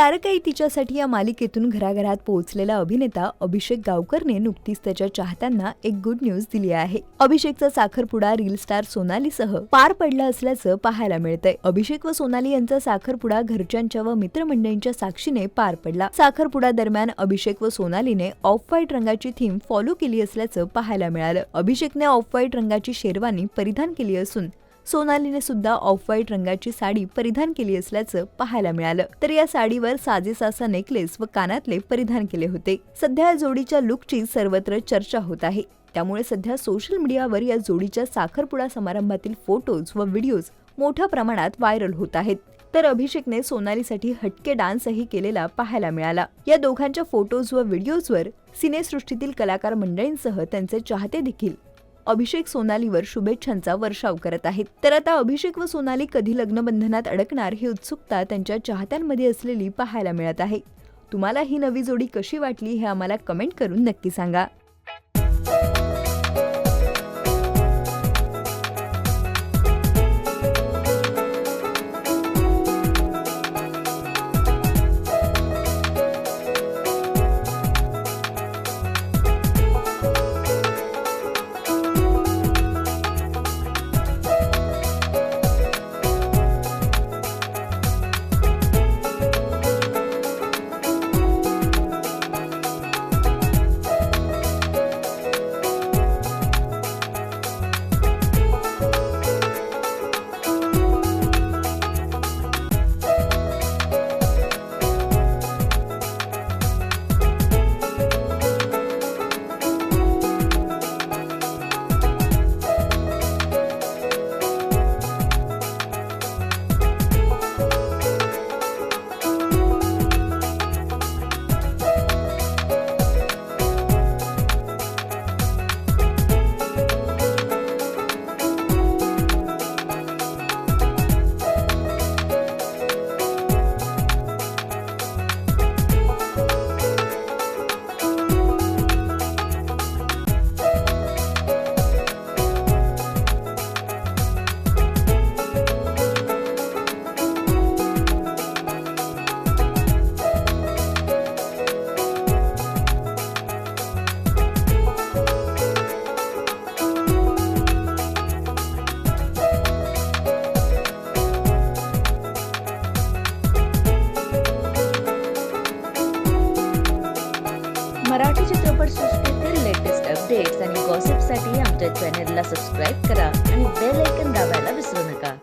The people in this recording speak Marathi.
सारं काही तिच्यासाठी या मालिकेतून घराघरात पोहोचलेला अभिनेता अभिषेक गावकरने नुकतीच त्याच्या चाहत्यांना एक गुड न्यूज दिली आहे. अभिषेकचा साखरपुडा रील स्टार सोनालीसह पार पडला असल्याचं पाहायला मिळतंय. अभिषेक व सोनाली यांचा साखरपुडा घरच्यांच्या व मित्रमंडळींच्या साक्षीने पार पडला. साखरपुडा दरम्यान अभिषेक व सोनालीने ऑफ व्हाईट रंगाची थीम फॉलो केली असल्याचं पाहायला मिळालं. अभिषेकने ऑफ व्हाईट रंगाची शेरवानी परिधान केली असून सोनालीने सुद्धा ऑफ व्हाईट रंगाची साडी परिधान केली असल्याचं पाहायला मिळालं. तर या साडीवर साजेसासा नेकलेस व कानातले परिधान केले होते. सध्या या जोडीच्या लुकची सर्वत्र चर्चा होत आहे. त्यामुळे सध्या सोशल मीडियावर या जोडीच्या साखरपुडा समारंभातील फोटोज व व्हिडिओज मोठ्या प्रमाणात व्हायरल होत आहेत. तर अभिषेकने सोनालीसाठी हटके डान्सही केलेला पाहायला मिळाला. या दोघांच्या फोटोज व व्हिडिओजवर सिनेसृष्टीतील कलाकार मंडळींसह त्यांचे चाहते देखील अभिषेक सोनालीवर शुभेच्छांचा वर्षाव करत आहेत. तर आता अभिषेक व सोनाली कधी लग्नबंधनात अडकणार ही उत्सुकता त्यांच्या चाहत्यांमध्ये असलेली पाहायला मिळत आहे. तुम्हाला ही नवी जोडी कशी वाटली हे आम्हाला कमेंट करून नक्की सांगा. मराठी चित्रपटसृष्टीतील लेटेस्ट अपडेट्स आणि गॉसिपसाठी आमच्या चॅनेलला सबस्क्राईब करा आणि बेल ऐकन दाबायला विसरू नका.